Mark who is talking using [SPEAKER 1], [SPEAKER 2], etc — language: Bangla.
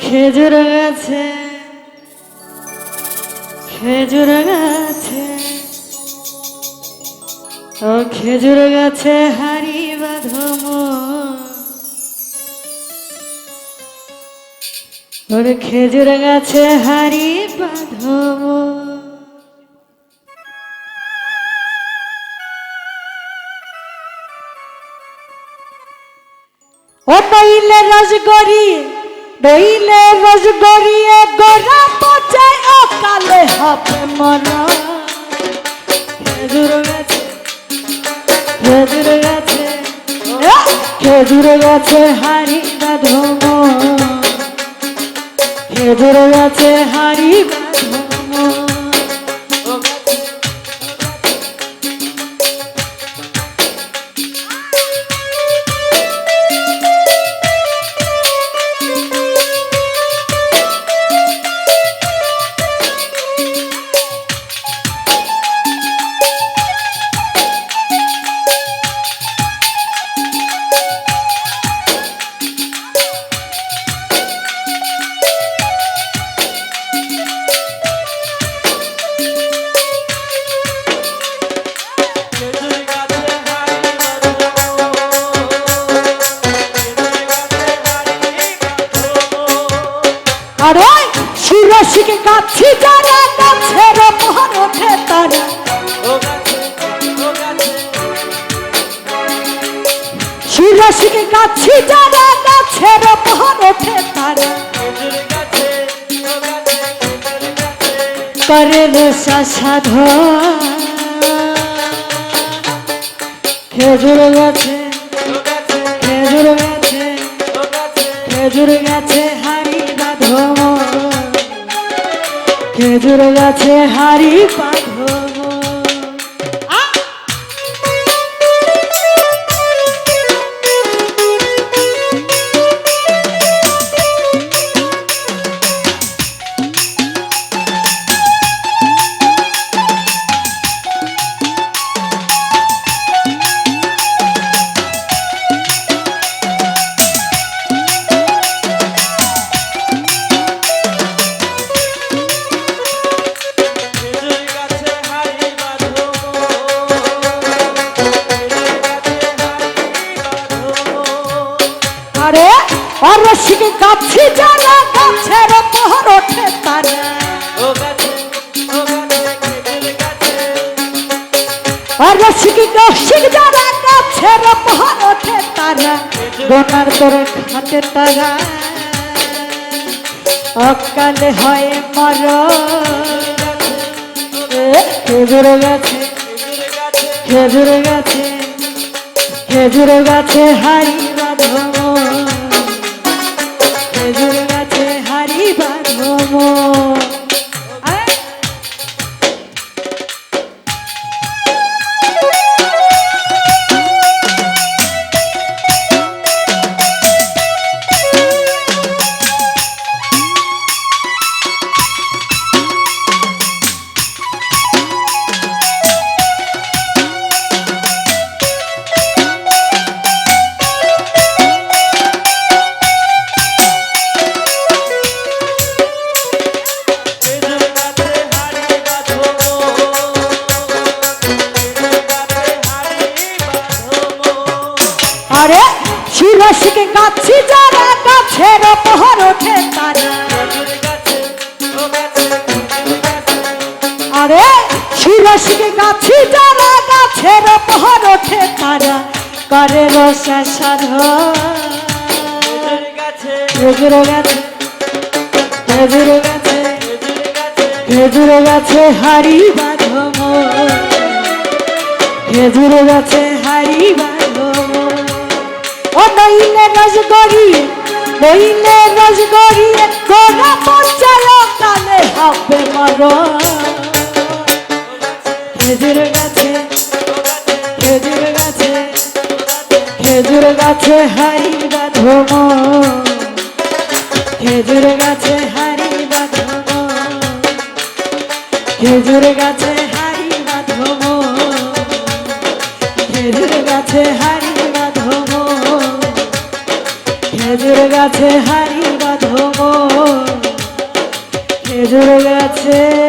[SPEAKER 1] খেজুর গাছে খেজুর গাছে। ও খেজুর গাছে হারি বাঁধম ওর খেজুর গাছে হারি বাঁধম ও নইলে রসগরি নইলে রসগরিয়ে গোরা পচায় ও কালে হবে মরা। খেজুর গাছে খেজুর গাছে খেজুর গাছে হারি বাঁধম খেজুর গাছে হারি বাঁধম আরে শিরশিকে কাছি যারা গাছের পর ওঠে তারা। শিরশিকে কাছি যারা গাছের পর ওঠে তারা। করে রসা সাধ খেজুর গাছে খেজুর গাছে খেজুর গাছে। খেজুর গাছে হারি বাঁধম অরসিকে কাছি যারা গাছের পর ওঠে তারা। অরসিকে কৌশিক যারা গাছের পর ওঠে তারা। গোনার তোর খাতে তারা। অকালে হয় মর। খেজুর গাছে খেজুর গাছে খেজুর গাছে হারি আরে শিরশিকে কাছি যারা গাছের পহর ওঠে তারা। আরে শিরশিকে কাছি যারা গাছের পহর ওঠে তারা। করে রসা সাধ খেজুর গাছে খেজুর গাছে খেজুর গাছে হারি বাঁধম খেজুর গাছে ও নইলে রসগরি নইলে রসগরি গোড়া পচালো কালে হবে মর খেজুর গাছে খেজুর গাছে খেজুর গাছে হারি বাঁধম খেজুর গাছে হারি বাঁধম খেজুর গাছে গাছে হারি বাঁধব। খেজুর গেছে